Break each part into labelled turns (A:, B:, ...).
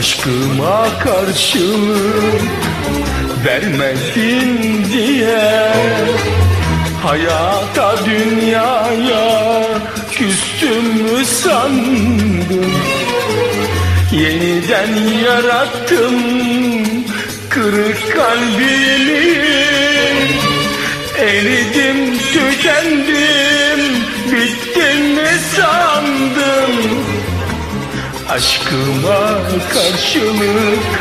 A: Aşkıma karşılık vermedin diye Hayata dünyaya küstüm mü sandın? Yeniden yarattım kırık kalbini Eridim tükendim Aşkıma karşılık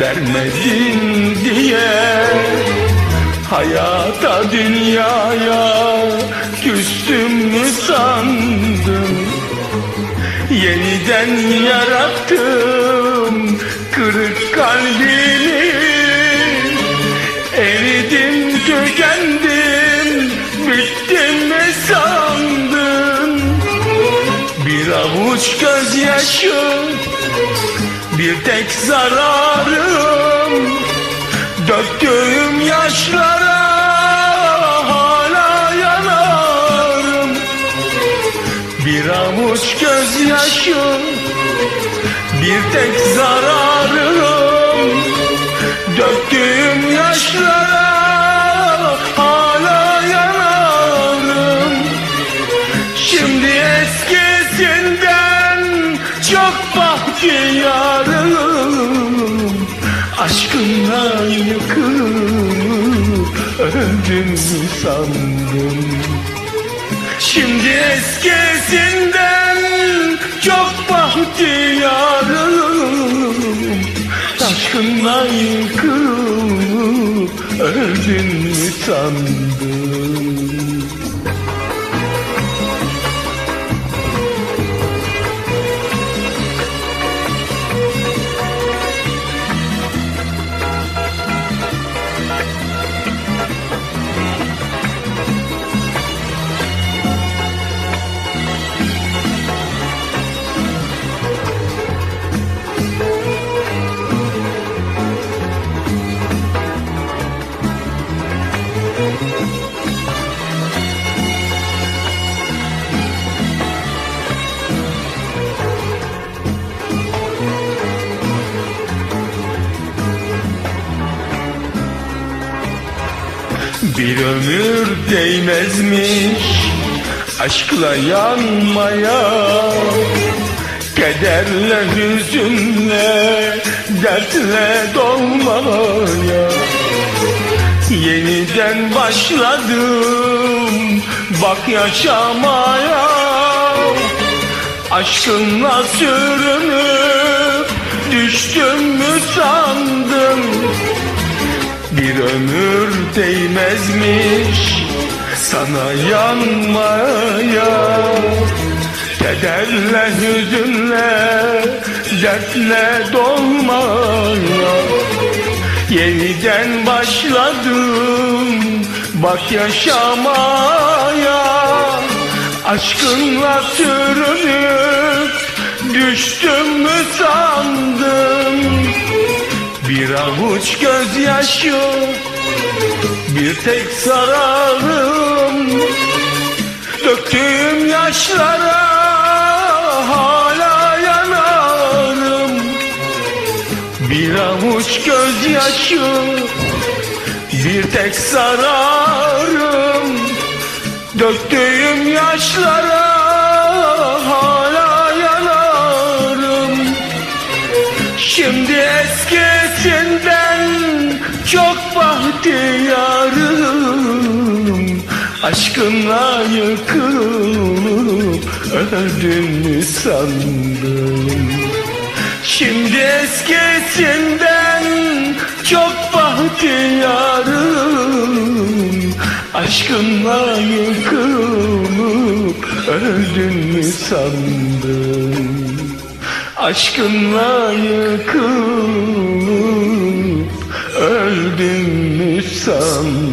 A: vermedin diye Hayata dünyaya küstüm mü sandım Yeniden yarattım avuç gözyaşı bir tek zararım. Döktüğüm yaşlara hala yanarım. Bir avuç gözyaşı bir tek zararım. Döktüğüm yaşlara çok bahtiyarım Aşkınla yıkılıp öldüm sandım. Şimdi eskisinden çok bahtiyarım Aşkınla yıkılıp öldüm sandım Bir ömür değmezmiş aşkla yanmaya. Kederle, hüzünle, dertle dolmaya Yeniden başladım bak yaşamaya. Aşkınla sürünüp düştüm mü sandım? Bir ömür değmezmiş sana yanmaya. Kederle, hüzünle, dertle dolmaya Yeniden başladım bak yaşamaya. Aşkınla sürünüp düştüm mü sandım? Bir avuç gözyaşı Bir tek zararım. Döktüğüm yaşlara gözyaşı Bir tek zararım Döktüğüm yaşlara hala yanarım. Şimdi eskisinden çok bahtiyarım. Aşkınla yıkılıp öldüm sandım Şimdi eskisinden çok bahtiyarım. Aşkınla yıkılıp öldüm mü sandım Aşkınla yıkılıp öldüm mü sandım